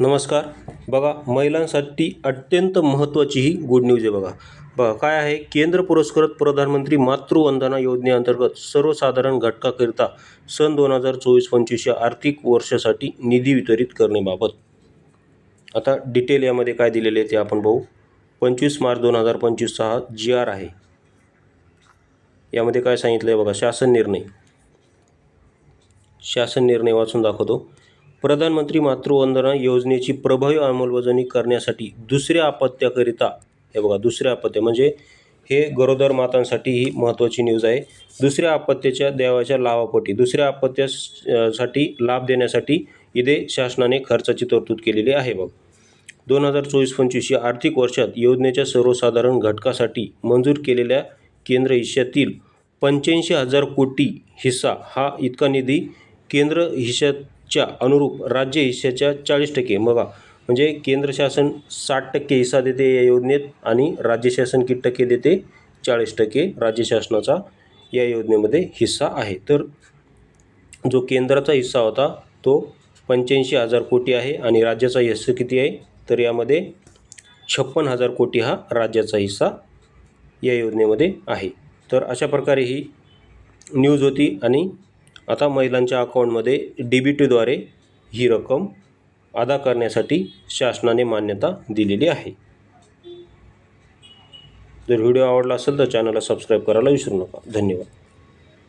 नमस्कार. बघा महिलांसाठी अत्यंत महत्त्वाची ही गुड न्यूज आहे बघा. बघा काय आहे? केंद्र पुरस्कृत प्रधानमंत्री मातृवंदना योजनेअंतर्गत सर्वसाधारण घटकाकरिता सन दोन हजार चोवीस पंचवीस या आर्थिक वर्षासाठी निधी वितरित करण्याबाबत. आता डिटेल यामध्ये काय दिलेले आहे ते आपण पाहू पंचवीस मार्च दोन हजार पंचवीसचा हा जी आर आहे. यामध्ये काय सांगितलं आहे बघा? शासन निर्णय. शासन निर्णय वाचून दाखवतो. प्रधानमंत्री मातृवंदना योजनेची प्रभावी अंमलबजावणी करण्यासाठी दुसऱ्या अपत्याकरिता हे बघा दुसऱ्या अपत्य म्हणजे हे गरोदर मातांसाठी ही महत्त्वाची न्यूज आहे. दुसऱ्या अपत्याच्या देवाच्या लाभापोटी दुसऱ्या अपत्यास साठी लाभ देण्यासाठी इथे शासनाने खर्चाची तरतूद केलेली आहे बघ. दोन हजार चोवीस पंचवीस या आर्थिक वर्षात योजनेच्या सर्वसाधारण घटकासाठी मंजूर केलेल्या केंद्र हिश्श्यातील पंच्याऐंशी हजार कोटी हिस्सा हा इतका निधी केंद्र च्या अनुरूप राज्य हिश्श्याच्या चाळीस टक्के. बघा म्हणजे केंद्र शासन साठ टक्के हिस्सा देते या योजनेत आणि राज्य शासन किती टक्के देते? चाळीस टक्के राज्य शासनाचा या योजनेमध्ये हिस्सा आहे. तर जो केंद्राचा हिस्सा होता तो पंच्याऐंशी हजार कोटी आहे आणि राज्याचा हिस्सा किती आहे? तर यामध्ये छप्पन हजार कोटी हा राज्याचा हिस्सा या योजनेमध्ये आहे. तर अशा प्रकारे ही न्यूज होती आणि आता महिलांच्या अकाउंटमध्ये डी बी टीद्वारे ही रक्कम अदा करण्यासाठी शासनाने मान्यता दिलेली आहे. जर व्हिडिओ आवडला असेल तर चॅनलला सबस्क्राईब करायला विसरू नका. धन्यवाद.